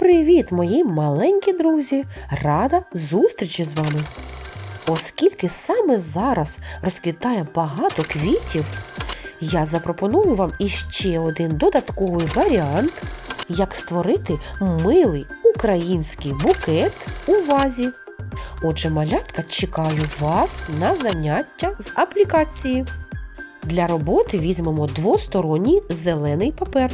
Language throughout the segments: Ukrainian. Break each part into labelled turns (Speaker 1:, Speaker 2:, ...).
Speaker 1: Привіт, мої маленькі друзі! Рада зустрічі з вами. Оскільки саме зараз розквітає багато квітів, я запропоную вам іще один додатковий варіант, як створити милий український букет у вазі. Отже, малятка, чекаю вас на заняття з аплікації. Для роботи візьмемо двосторонній зелений папер.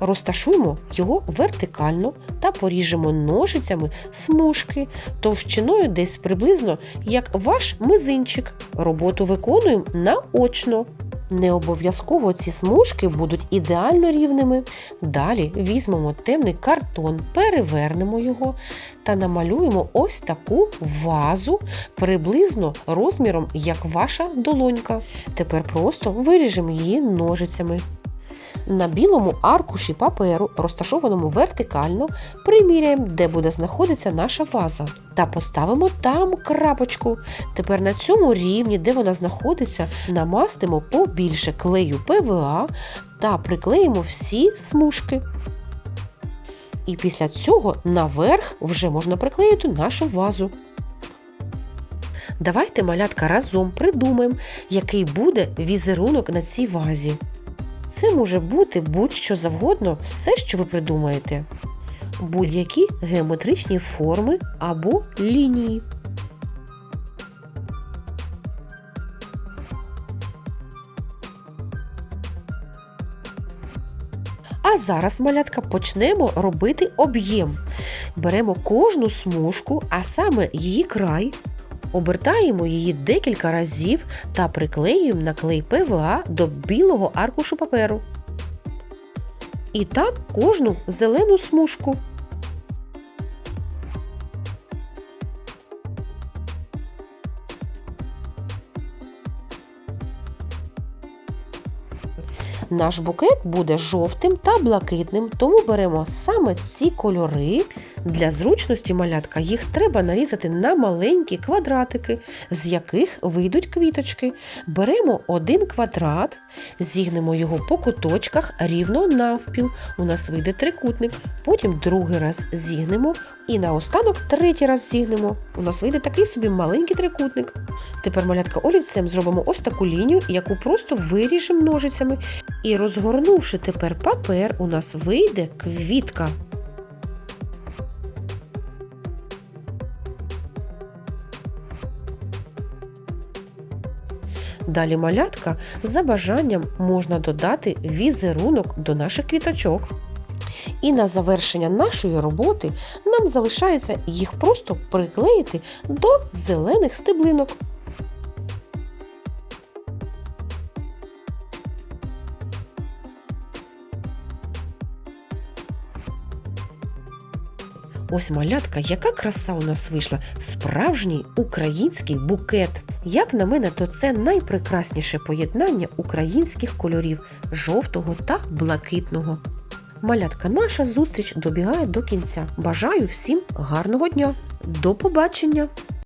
Speaker 1: Розташуємо його вертикально та поріжемо ножицями смужки товщиною десь приблизно як ваш мизинчик. Роботу виконуємо наочно. Не обов'язково ці смужки будуть ідеально рівними. Dалі візьмемо темний картон, перевернемо його та намалюємо ось таку вазу приблизно розміром, як ваша долонька. Тепер просто виріжемо її ножицями. На білому аркуші паперу, розташованому вертикально, приміряємо, де буде знаходитися наша ваза, та поставимо там крапочку. Тепер на цьому рівні, де вона знаходиться, намастимо побільше клею ПВА та приклеїмо всі смужки. І після цього наверх вже можна приклеїти нашу вазу. Давайте, малятка, разом придумаємо, який буде візерунок на цій вазі. Це може бути будь-що завгодно, все, що ви придумаєте. Будь-які геометричні форми або лінії. А зараз, малятка, почнемо робити об'єм. Беремо кожну смужку, а саме її край, Обертаємо її декілька разів та приклеюємо на клей ПВА до білого аркушу паперу. І так кожну зелену смужку. Наш букет буде жовтим та блакитним, тому беремо саме ці кольори. Для зручності малятка їх треба нарізати на маленькі квадратики, з яких вийдуть квіточки. Беремо один квадрат, зігнемо його по куточках рівно навпіл. У нас вийде трикутник. Потім другий раз зігнемо і наостанок третій раз зігнемо. У нас вийде такий собі маленький трикутник. Тепер малятка олівцем зробимо ось таку лінію, яку просто виріжемо ножицями. І розгорнувши тепер папер, у нас вийде квітка. Далі малятка за бажанням можна додати візерунок до наших квіточок. І на завершення нашої роботи нам залишається їх просто приклеїти до зелених стеблинок. Ось малятка, яка краса у нас вийшла! Справжній український букет. Як на мене, то це найпрекрасніше поєднання українських кольорів жовтого та блакитного. Малятка, наша зустріч добігає до кінця. Бажаю всім гарного дня. До побачення!